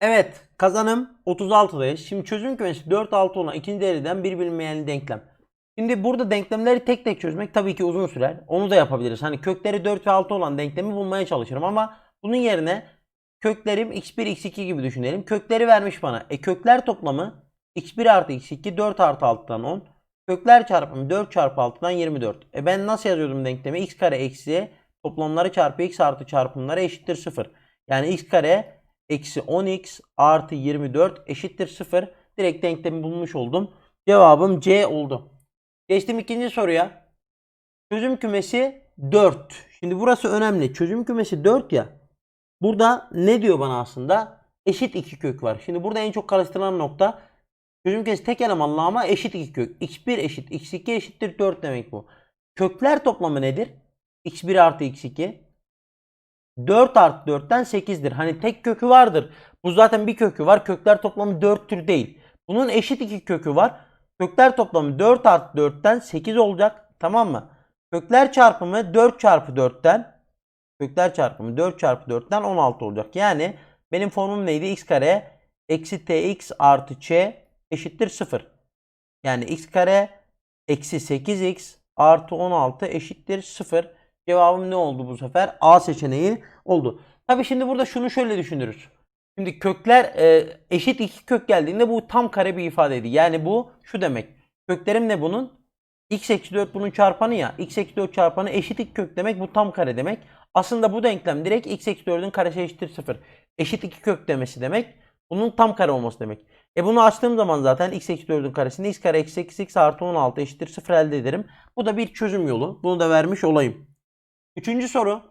Evet kazanım 36'dayız. Şimdi çözüm kümesi 4 6 olan ikinci dereceden bir bilinmeyen denklem. Şimdi burada denklemleri tek tek çözmek tabii ki uzun sürer. Onu da yapabiliriz. Hani kökleri 4 ve 6 olan denklemi bulmaya çalışırım ama bunun yerine köklerim x1 x2 gibi düşünelim. Kökleri vermiş bana. E kökler toplamı x1 artı x2 4 artı 6'dan 10. Kökler çarpımı 4 çarpı 6'dan 24. E ben nasıl yazıyordum denklemi? x kare eksi toplamları çarpı x artı çarpımları eşittir 0. Yani x kare eksi 10x artı 24 eşittir 0. Direkt denklemi bulmuş oldum. Cevabım C oldu. Geçtim ikinci soruya. Çözüm kümesi 4. Şimdi burası önemli. Çözüm kümesi 4 ya. Burada ne diyor bana aslında? Eşit iki kök var. Şimdi burada en çok karıştırılan nokta çözüm kümesi tek elemanlı ama eşit iki kök. x1 eşit x2 eşittir 4 demek bu. Kökler toplamı nedir? x1 artı x2. 4 artı 4'ten 8'dir. Hani tek kökü vardır. Bu zaten bir kökü var. Kökler toplamı 4'tür değil. Bunun eşit iki kökü var. Kökler toplamı 4 artı 4'ten 8 olacak. Tamam mı? Kökler çarpımı 4 çarpı 4'ten kökler çarpımı 4 çarpı 4'ten 16 olacak. Yani benim formum neydi? x kare eksi tx artı ç eşittir 0. Yani x kare eksi 8x artı 16 eşittir 0. Cevabım ne oldu bu sefer? A seçeneği oldu. Tabi şimdi burada şunu şöyle düşünürüz. Şimdi kökler e, eşit iki kök geldiğinde bu tam kare bir ifadeydi. Yani bu şu demek. Köklerim ne bunun? x eksi 4 bunun çarpanı ya. x eksi 4 çarpanı eşit iki kök demek. Bu tam kare demek. Aslında bu denklem direkt x eksi 4'ün karesi eşittir 0. Eşit iki kök demesi demek. Bunun tam kare olması demek. E bunu açtığım zaman zaten x eksi 4'ün karesinde x kare eksi 8x artı 16 eşittir 0 elde ederim. Bu da bir çözüm yolu. Bunu da vermiş olayım. Üçüncü soru.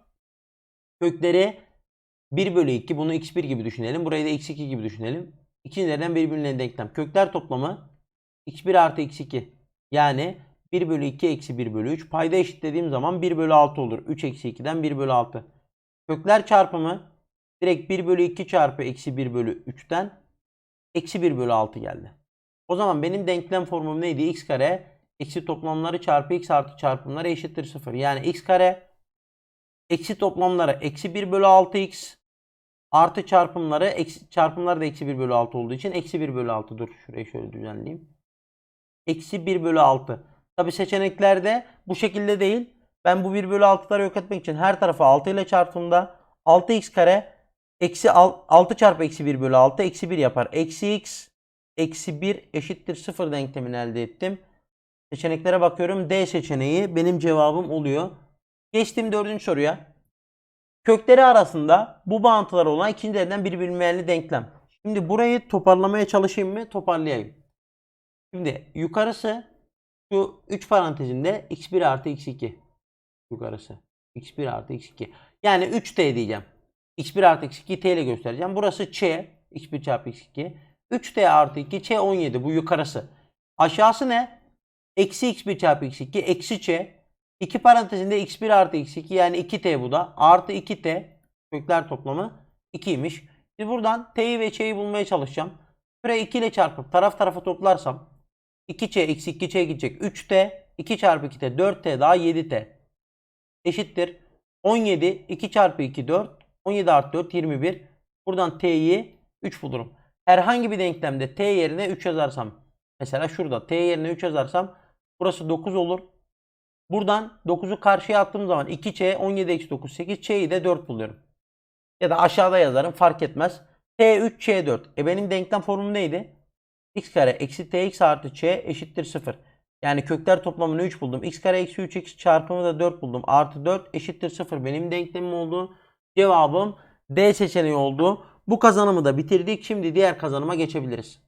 Kökleri 1 bölü 2 bunu x1 gibi düşünelim. Burayı da x2 gibi düşünelim. İkisinden birbirine denklem. Kökler toplamı x1 artı x2. Yani 1 bölü 2 eksi 1 bölü 3. Payda eşitlediğim zaman 1 bölü 6 olur. 3 eksi 2'den 1 bölü 6. Kökler çarpımı direkt 1 bölü 2 çarpı eksi 1 bölü 3'ten eksi 1 bölü 6 geldi. O zaman benim denklem formum neydi? x kare eksi toplamları çarpı x artı çarpımları eşittir 0. Yani x kare eksi toplamları eksi 1 bölü 6x artı çarpımları eksi, çarpımları da eksi 1 bölü 6 olduğu için eksi 1 bölü 6 dur şurayı şöyle düzenleyeyim. Eksi 1 bölü 6. Tabi seçeneklerde bu şekilde değil. Ben bu 1 bölü 6'ları yok etmek için her tarafa 6 ile çarptığımda 6x kare eksi 6 çarpı eksi 1 bölü 6 eksi 1 yapar. Eksi x eksi 1 eşittir 0 denklemini elde ettim. Seçeneklere bakıyorum. D seçeneği benim cevabım oluyor. Geçtim dördüncü soruya. Kökleri arasında bu bağıntılar olan ikinci elden bir bilinmeyenli denklem. Şimdi burayı toparlamaya çalışayım mı? Toparlayayım. Şimdi yukarısı şu 3 parantezinde x1 artı x2. Yukarısı. x1 artı x2. Yani 3t diyeceğim. x1 artı x2 t ile göstereceğim. Burası ç. x1 çarpı x2. 3t artı 2 ç 17. Bu yukarısı. Aşağısı ne? Eksi x1 çarpı x2. Eksi ç. 2 parantezinde x1 artı x2 yani 2t bu da. Artı 2t kökler toplamı 2'ymiş. Şimdi buradan t'yi ve ç'yi bulmaya çalışacağım. Şuraya 2 ile çarpıp taraf tarafa toplarsam 2ç eksi 2ç gidecek. 3t 2 çarpı 2t 4t daha 7t eşittir. 17 2 çarpı 2 4 17 artı 4 21. Buradan t'yi 3 bulurum. Herhangi bir denklemde t yerine 3 yazarsam mesela şurada t yerine 3 yazarsam burası 9 olur. Buradan 9'u karşıya attığım zaman 2ç 17 eksi 9 8 ç'yi de 4 buluyorum. Ya da aşağıda yazarım fark etmez. t 3 ç 4. E benim denklem formum neydi? x kare eksi tx artı ç eşittir 0. Yani kökler toplamını 3 buldum. x kare eksi 3x çarpımı da 4 buldum. Artı 4 eşittir 0. Benim denklemim oldu. Cevabım D seçeneği oldu. Bu kazanımı da bitirdik. Şimdi diğer kazanıma geçebiliriz.